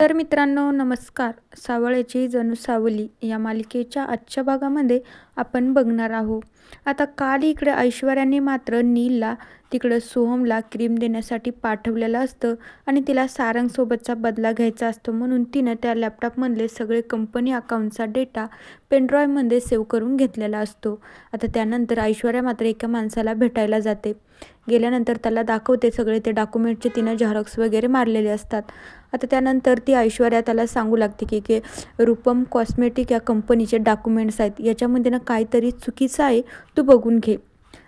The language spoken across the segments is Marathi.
तर मित्रांनो नमस्कार. सावळ्याची जणू सावली या मालिकेच्या आजच्या भागामध्ये आपण बघणार आहोत. आता काल इकडे ऐश्वर्याने मात्र नीलला तिकडं सोहमला क्रीम देण्यासाठी पाठवलेलं असतं आणि तिला सारंगसोबतचा बदला घ्यायचा असतो म्हणून तिनं त्या लॅपटॉपमधले सगळे कंपनी अकाउंटचा डेटा पेनड्रॉयमध्ये सेव्ह करून घेतलेला असतो. आता त्यानंतर ऐश्वर्या मात्र एका माणसाला भेटायला जाते. गेल्यानंतर त्याला दाखवते सगळे ते डॉक्युमेंटचे तिनं झेरॉक्स वगैरे मारलेले असतात. आता त्यानंतर ती ऐश्वर्या त्याला सांगू लागते की की रूपम कॉस्मेटिक या कंपनीचे डॉक्युमेंट्स आहेत. याच्यामध्ये ना काहीतरी चुकीचं आहे. तू बघून घे.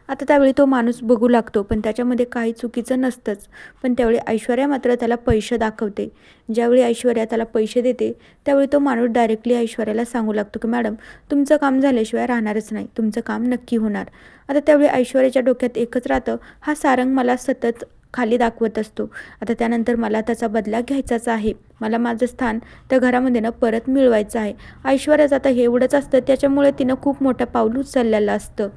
आता त्यावेळी तो माणूस बघू लागतो पण त्याच्यामध्ये काही चुकीचं नसतंच. पण त्यावेळी ऐश्वर्या मात्र त्याला पैसे दाखवते. ज्यावेळी ऐश्वर्या त्याला पैसे देते त्यावेळी तो माणूस डायरेक्टली ऐश्वर्याला सांगू लागतो की मॅडम तुमचं काम झाल्याशिवाय राहणारच नाही. तुमचं काम नक्की होणार. आता त्यावेळी ऐश्वर्याच्या डोक्यात एकच राहतं हा सारंग मला सतत खाली दाखवत असतो. आता त्यानंतर मला त्याचा बदला घ्यायचाच आहे. मला माझं स्थान त्या घरामध्ये ना परत मिळवायचं आहे. ऐश्वर्याचं आता हे एवढंच असतं त्याच्यामुळे तिनं खूप मोठं पाऊल उचललेलं असतं.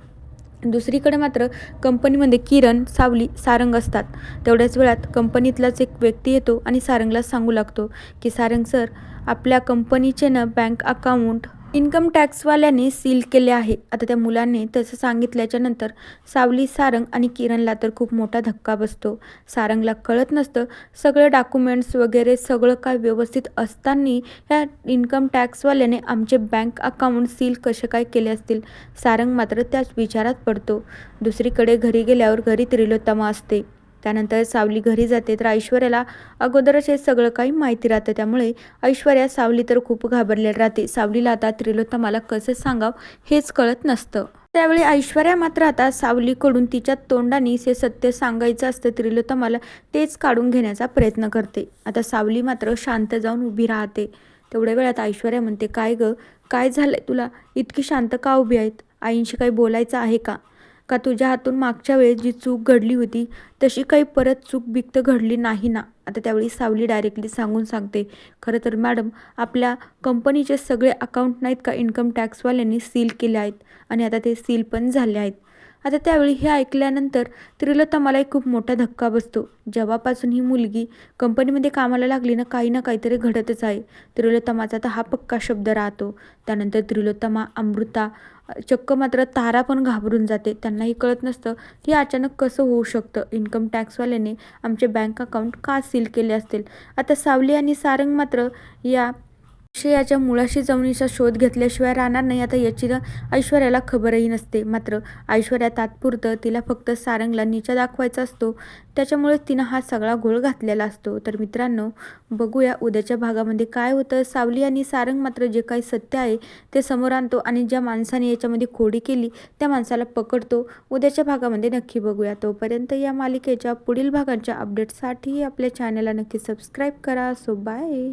दुसरीकडे मात्र कंपनीमध्ये किरण सावली सारंग असतात. तेवढ्याच वेळात कंपनीतलाच एक व्यक्ती येतो आणि सारंगला सांगू लागतो की सारंग सर आपल्या कंपनीचे ना बँक अकाउंट इन्कम टॅक्सवाल्याने सील केले आहे. आता त्या मुलाने तसं सांगितल्याच्या नंतर सावली सारंग आणि किरणला तर खूप मोठा धक्का बसतो. सारंगला कळत नसतं सगळे डॉक्युमेंट्स वगैरे सगळं काय व्यवस्थित असताना या इन्कम टॅक्सवाल्याने आमचे बँक अकाउंट सील कसे काय केले असतील? सारंग मात्र त्याच विचारात पडतो. दुसरीकडे घरी गेल्यावर घरी त्रिलोत्तमा असते. त्यानंतर सावली घरी जाते तर ऐश्वर्याला अगोदरच हे सगळं काही माहिती राहतं. त्यामुळे ऐश्वर्या सावली तर खूप घाबरलेली राहते. सावलीला आता त्रिलोत्तमाला कसं सांगावं हेच कळत नसतं. त्यावेळी ऐश्वर्या मात्र आता सावलीकडून तिच्या तोंडाने हे सत्य सांगायचं असतं. त्रिलोत्तमाला तेच काढून घेण्याचा प्रयत्न करते. आता सावली मात्र शांत जाऊन उभी राहते. तेवढ्या वेळात ऐश्वर्या म्हणते काय गं? काय झालंय तुला? इतकी शांत का उभी आहेत? आईंशी काही बोलायचं आहे का? का तुझ्या हातून मागच्या वेळेस जी चूक घडली होती तशी काही परत चूक बिक्त घडली नाही ना? आता त्यावेळी सावली डायरेक्टली सांगून सांगते. खरं तर मॅडम आपल्या कंपनीचे सगळे अकाउंट नाहीत का इन्कम टॅक्सवाल्यांनी सील केले आहेत. आणि आता ते सील पण झाले आहेत. आता त्यावेळी हे ऐकल्यानंतर त्रिलोत्तमालाही खूप मोठा धक्का बसतो. जेव्हापासून ही मुलगी कंपनीमध्ये कामाला लागली ना काही ना काहीतरी घडतच आहे. त्रिलोत्तमाचा तर हा पक्का शब्द राहतो. त्यानंतर त्रिलोत्तमा अमृता चक्क मात्र तारा पण घाबरून जाते. त्यांनाही कळत नसतं की अचानक कसं होऊ शकतं. इन्कम टॅक्सवाल्याने आमचे बँक अकाउंट का सील केले असतील? आता सावली आणि सारंग मात्र या याच्या मुळाशी जमिनीचा शोध घेतल्याशिवाय राहणार नाही आता याची ऐश्वर्याला खबरही नसते. मात्र ऐश्वर्या तात्पुरतं तिला फक्त सारंगला नीचा दाखवायचा असतो. त्याच्यामुळेच तिनं हा सगळा घोळ घातलेला असतो. तर मित्रांनो बघूया उद्याच्या भागामध्ये काय होतं. सावली आणि सारंग मात्र जे काही सत्य आहे ते समोर आणतो आणि ज्या माणसाने याच्यामध्ये खोडी केली त्या माणसाला पकडतो. उद्याच्या भागामध्ये नक्की बघूया. तोपर्यंत या मालिकेच्या पुढील भागांच्या अपडेटसाठी आपल्या चॅनलला नक्की सबस्क्राईब करा. So bye